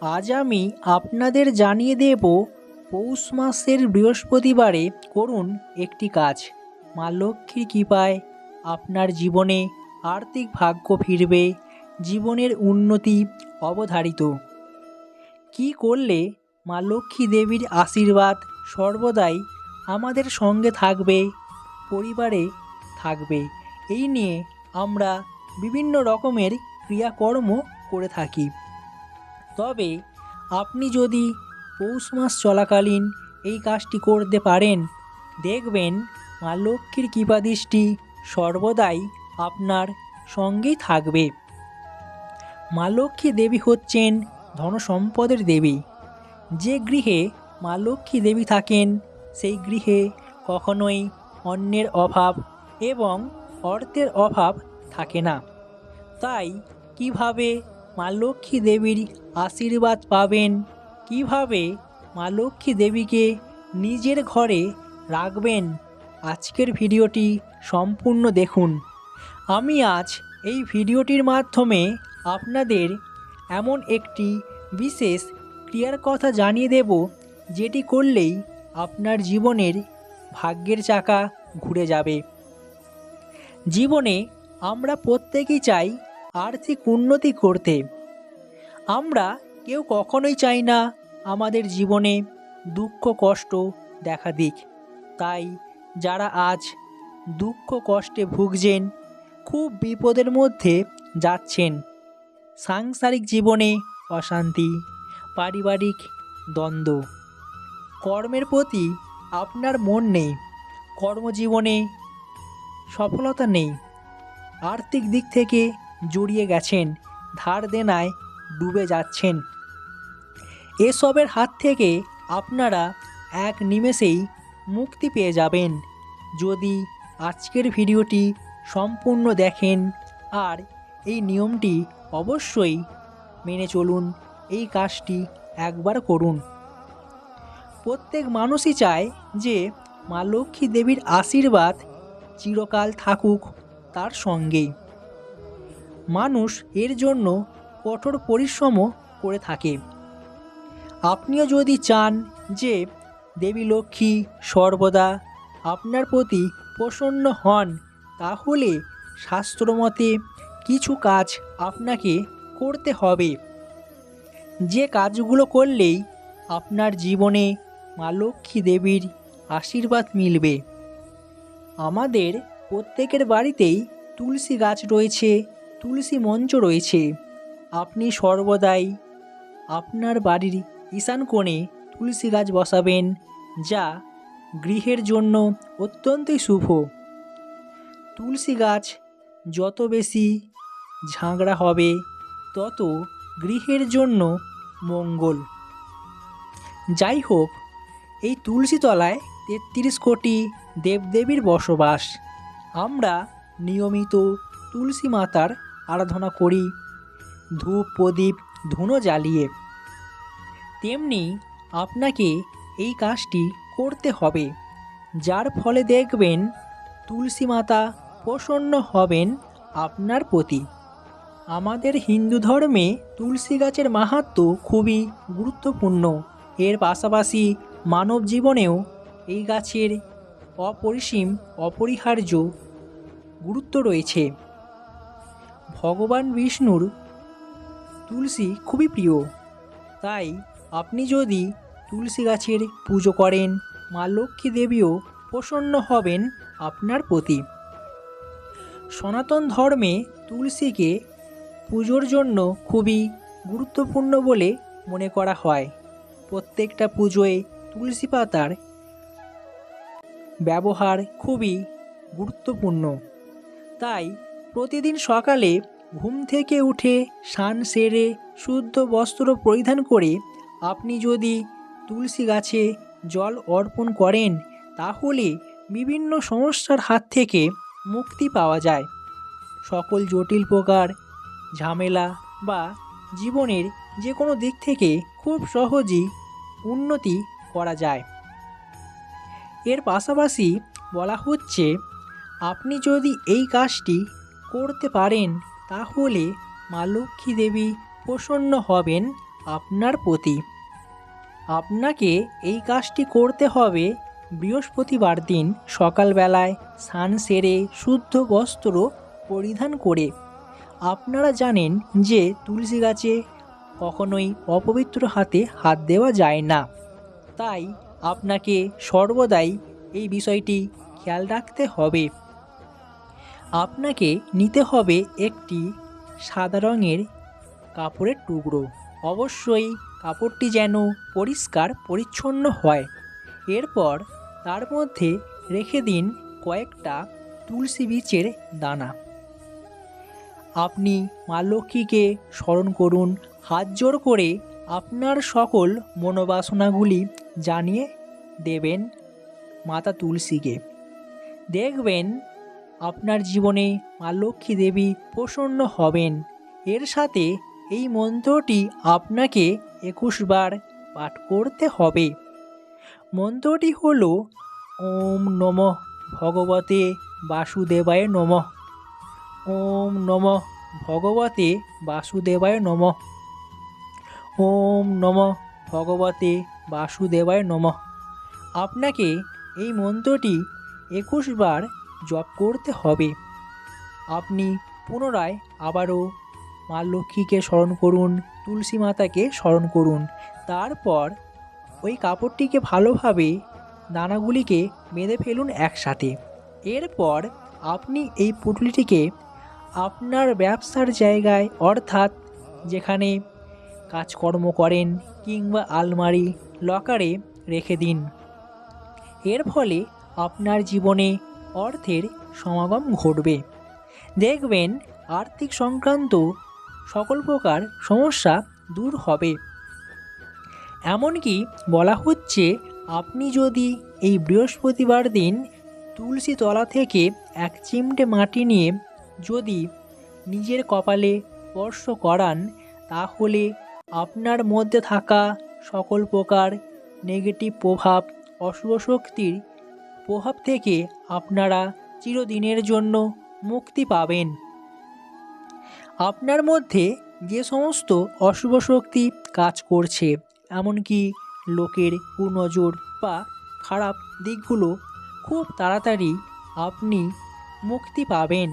আজ আমি আপনাদের জানিয়ে দেব পৌষ মাসের বৃহস্পতিবারে করুন একটি কাজ। মা লক্ষ্মীর কৃপায় আপনার জীবনে আর্থিক ভাগ্য ফিরবে, জীবনের উন্নতি অবধারিত। কি করলে মা লক্ষ্মী দেবীর আশীর্বাদ সর্বদাই আমাদের সঙ্গে থাকবে, পরিবারে থাকবে? এই নিয়ে আমরা বিভিন্ন রকমের ক্রিয়াকর্ম করে থাকি। তবে আপনি যদি পৌষ মাস চলাকালীন এই কাজটি করতে পারেন, দেখবেন মা লক্ষ্মীর কৃপাদৃষ্টি সর্বদাই আপনার সঙ্গেই থাকবে। মা লক্ষ্মী দেবী হচ্ছেন ধনসম্পদের দেবী। যে গৃহে মা লক্ষ্মী দেবী থাকেন, সেই গৃহে কখনোই অন্যের অভাব এবং অর্থের অভাব থাকে না। তাই কীভাবে মা লক্ষ্মী দেবীর আশীর্বাদ পাবেন। কীভাবে মা লক্ষ্মী দেবীকে নিজের ঘরে রাখবেন? আজকের ভিডিওটি সম্পূর্ণ দেখুন। আমি আজ এই ভিডিওটির মাধ্যমে আপনাদের এমন একটি বিশেষ ক্রিয়ার কথা জানিয়ে দেব, যেটি করলেই আপনার জীবনের ভাগ্যের চাকা ঘুরে যাবে। জীবনে আমরা প্রত্যেকেই চাই আর্থিক উন্নতি করতে আমরা কেউ কখনোই চাই না আমাদের জীবনে দুঃখ, কষ্ট দেখা দিক। তাই যারা আজ দুঃখ, কষ্টে ভুগছেন, খুব বিপদের মধ্যে যাচ্ছেন, সাংসারিক জীবনে অশান্তি, পারিবারিক দ্বন্দ্ব, কর্মের প্রতি আপনার মন নেই, কর্মজীবনে সফলতা নেই, আর্থিক দিক থেকে জড়িয়ে গেছেন, ধার দেনায় ডুবে যাচ্ছেন। এসবের হাত থেকে আপনারা এক নিমেষেই মুক্তি পেয়ে যাবেন। যদি আজকের ভিডিওটি সম্পূর্ণ দেখেন, আর এই নিয়মটি অবশ্যই মেনে চলুন, এই কাজটি একবার করুন। প্রত্যেক মানুষই চায় যে মা লক্ষ্মী দেবীর আশীর্বাদ চিরকাল থাকুক তার সঙ্গেই। মানুষ এর জন্য কঠোর পরিশ্রমও করে থাকে। আপনিও যদি চান যে দেবী লক্ষ্মী সর্বদা আপনার প্রতি প্রসন্ন হন, তাহলে শাস্ত্রমতে কিছু কাজ আপনাকে করতে হবে। যে কাজগুলো করলেই আপনার জীবনে মা লক্ষ্মী দেবীর আশীর্বাদ মিলবে। আমাদের প্রত্যেকের বাড়িতেই তুলসী গাছ রয়েছে তুলসী মঞ্চ রয়েছে। আপনি সর্বদাই আপনার বাড়ির ঈশান কোণে তুলসী গাছ বসাবেন, যা গৃহের জন্য অত্যন্তই শুভ। তুলসী গাছ যত বেশি ঝাঁকড়া হবে, তত গৃহের জন্য মঙ্গল। যাই হোক, এই তুলসী তলায় তেত্রিশ কোটি দেবদেবীর বসবাস। আমরা নিয়মিত তুলসী মাতার আরাধনা করি, ধূপ, প্রদীপ, ধুনো জ্বালিয়ে। তেমনি আপনাকে এই কাজটি করতে হবে, যার ফলে দেখবেন তুলসী মাতা প্রসন্ন হবেন আপনার প্রতি। আমাদের হিন্দু ধর্মে তুলসী গাছের মাহাত্ম্য খুবই গুরুত্বপূর্ণ। এর পাশাপাশি মানব জীবনেও এই গাছের অপরিসীম, অপরিহার্য গুরুত্ব রয়েছে। ভগবান বিষ্ণুর তুলসী খুবই প্রিয়। তাই আপনি যদি তুলসী গাছের পুজো করেন, মা লক্ষ্মী দেবীও প্রসন্ন হবেন আপনার প্রতি। সনাতন ধর্মে তুলসীকে পুজোর জন্য খুবই গুরুত্বপূর্ণ বলে মনে করা হয়। প্রত্যেকটা পুজোয় তুলসী পাতার ব্যবহার খুবই গুরুত্বপূর্ণ। তাই প্রতিদিন সকালে ঘুম থেকে উঠে স্নান সেরে শুদ্ধ বস্ত্র পরিধান করে আপনি যদি তুলসী গাছে জল অর্পণ করেন, তাহলে বিভিন্ন সমস্যার হাত থেকে মুক্তি পাওয়া যায়। সকল জটিল প্রকার ঝামেলা বা জীবনের যে কোনো দিক থেকে খুব সহজেই উন্নতি করা যায়। এর পাশাপাশি বলা হচ্ছে, আপনি যদি এই কাজটি করতে পারেন, তাহলে মা লক্ষ্মী দেবী প্রসন্ন হবেন আপনার প্রতি। আপনাকে এই কাজটি করতে হবে বৃহস্পতিবার দিন সকালবেলায় স্নান সেরে শুদ্ধ বস্ত্র পরিধান করে। আপনারা জানেন যে তুলসী গাছে কখনোই অপবিত্র হাতে হাত দেওয়া যায় না। তাই আপনাকে সর্বদাই এই বিষয়টি খেয়াল রাখতে হবে। আপনাকে নিতে হবে একটি সাদা রঙের কাপড়ের টুকরো। অবশ্যই কাপড়টি যেন পরিষ্কার, পরিচ্ছন্ন হয়। এরপর তার মধ্যে রেখে দিন কয়েকটা তুলসী বীচের দানা। আপনি মা লক্ষ্মীকে স্মরণ করুন, হাত জোর করে আপনার সকল মনোবাসনাগুলি জানিয়ে দেবেন মাতা তুলসীকে। দেখবেন আপনার জীবনে মা লক্ষ্মী দেবী প্রসন্ন হবেন। এর সাথে এই মন্ত্রটি আপনাকে একুশ বার পাঠ করতে হবে। মন্ত্রটি হল, ওম নম ভগবতে বাসুদেবায় নমঃ। ওম নম ভগবতে বাসুদেবায় নমঃ। ওম নম ভগবতে বাসুদেবায় নমঃ। আপনাকে এই মন্ত্রটি একুশ বার জপ করতে হবে। আপনি পুনরায় আবারও মা লক্ষ্মীকে স্মরণ করুন, তুলসী মাতাকে স্মরণ করুন। তারপর ওই কাপড়টিকে ভালোভাবে দানাগুলিকে বেঁধে ফেলুন একসাথে। এরপর আপনি এই পুটলিটিকে আপনার ব্যবসার জায়গায়, অর্থাৎ যেখানে কাজকর্ম করেন কিংবা আলমারি, লকারে রেখে দিন। এর ফলে আপনার জীবনে অর্থের সমাগম ঘটবে। দেখবেন, আর্থিক সংক্রান্ত সকল প্রকার সমস্যা দূর হবে। এমনকি বলা হচ্ছে, আপনি যদি এই বৃহস্পতিবার দিন তুলসী তলা থেকে এক চিমটে মাটি নিয়ে যদি নিজের কপালে স্পর্শ করান, তাহলে আপনার মধ্যে থাকা সকল প্রকার নেগেটিভ প্রভাব, অশুভ শক্তির প্রভাব থেকে আপনারা চিরদিনের জন্য মুক্তি পাবেন। আপনার মধ্যে যে সমস্ত অশুভ শক্তি কাজ করছে, এমনকি লোকের কুনজর বা খারাপ দিকগুলো খুব তাড়াতাড়ি আপনি মুক্তি পাবেন।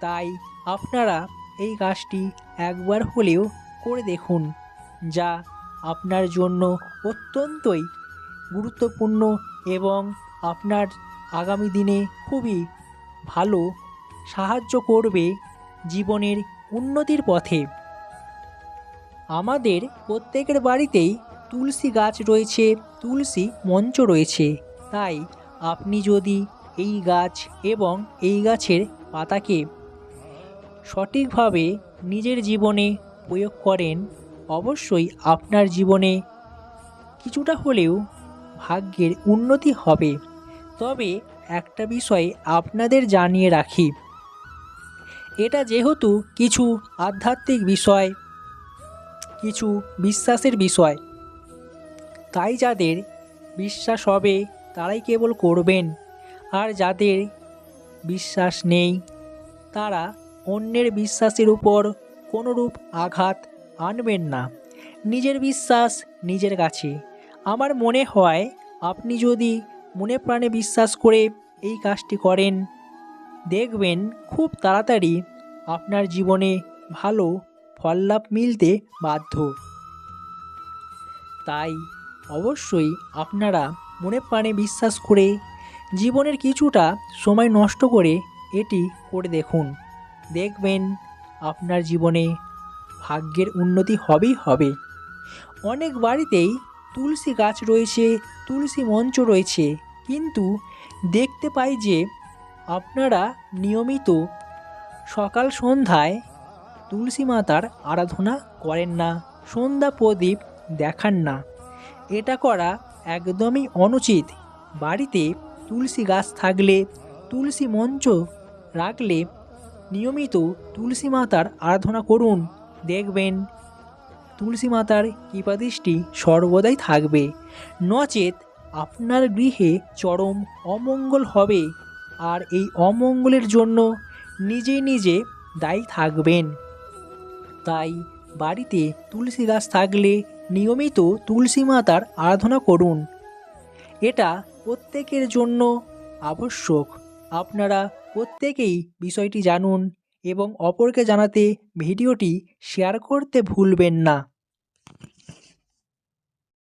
তাই আপনারা এই কাজটি একবার হলেও করে দেখুন, যা আপনার জন্য অত্যন্তই গুরুত্বপূর্ণ এবং আপনার আগামী দিনে খুবই ভালো সাহায্য করবে জীবনের উন্নতির পথে। আমাদের প্রত্যেকের বাড়িতেই তুলসী গাছ রয়েছে, তুলসী মঞ্চ রয়েছে। তাই আপনি যদি এই গাছ এবং এই গাছের পাতাকে সঠিকভাবে নিজের জীবনে প্রয়োগ করেন, অবশ্যই আপনার জীবনে কিছুটা হলেও ভাগ্যের উন্নতি হবে। তবে একটা বিষয় আপনাদের জানিয়ে রাখি। এটা যেহেতু কিছু আধ্যাত্মিক বিষয়, কিছু বিশ্বাসের বিষয়, তাই যাদের বিশ্বাস হবে তারাই কেবল করবেন। আর যাদের বিশ্বাস নেই, তারা অন্যের বিশ্বাসের উপর কোনোরূপ আঘাত আনবেন না। নিজের বিশ্বাস নিজের কাছে। আমার মনে হয় আপনি যদি মনে প্রাণে বিশ্বাস করে এই কাজটি করেন, দেখবেন খুব তাড়াতাড়ি আপনার জীবনে ভালো ফললাভ মিলতে বাধ্য। তাই অবশ্যই আপনারা মনে প্রাণে বিশ্বাস করে জীবনের কিছুটা সময় নষ্ট করে এটি করে দেখুন। দেখবেন আপনার জীবনে ভাগ্যের উন্নতি হবেই হবে। অনেক বাড়িতেই তুলসী গাছ রয়েছে, তুলসী মঞ্চ রয়েছে। কিন্তু দেখতে পাই যে আপনারা নিয়মিত সকাল সন্ধ্যায় তুলসী মাতার আরাধনা করেন না, সন্ধ্যা প্রদীপ দেখান না। এটা করা একদমই অনুচিত। বাড়িতে তুলসী গাছ থাকলে, তুলসী মঞ্চ রাখলে নিয়মিত তুলসী মাতার আরাধনা করুন, দেখবেন তুলসী মাতার কৃপাদৃষ্টি সর্বদাই থাকবে। নচেত আপনার গৃহে চরম অমঙ্গল হবে, আর এই অমঙ্গলের জন্য নিজে নিজে দায়ী থাকবেন। তাই বাড়িতে তুলসী গাছ থাকলে নিয়মিত তুলসী মাতার আরাধনা করুন। এটা প্রত্যেকের জন্য আবশ্যক। আপনারা প্রত্যেকেই বিষয়টি জানুন। এবং অপরকে জানাতে ভিডিওটি শেয়ার করতে ভুলবেন না।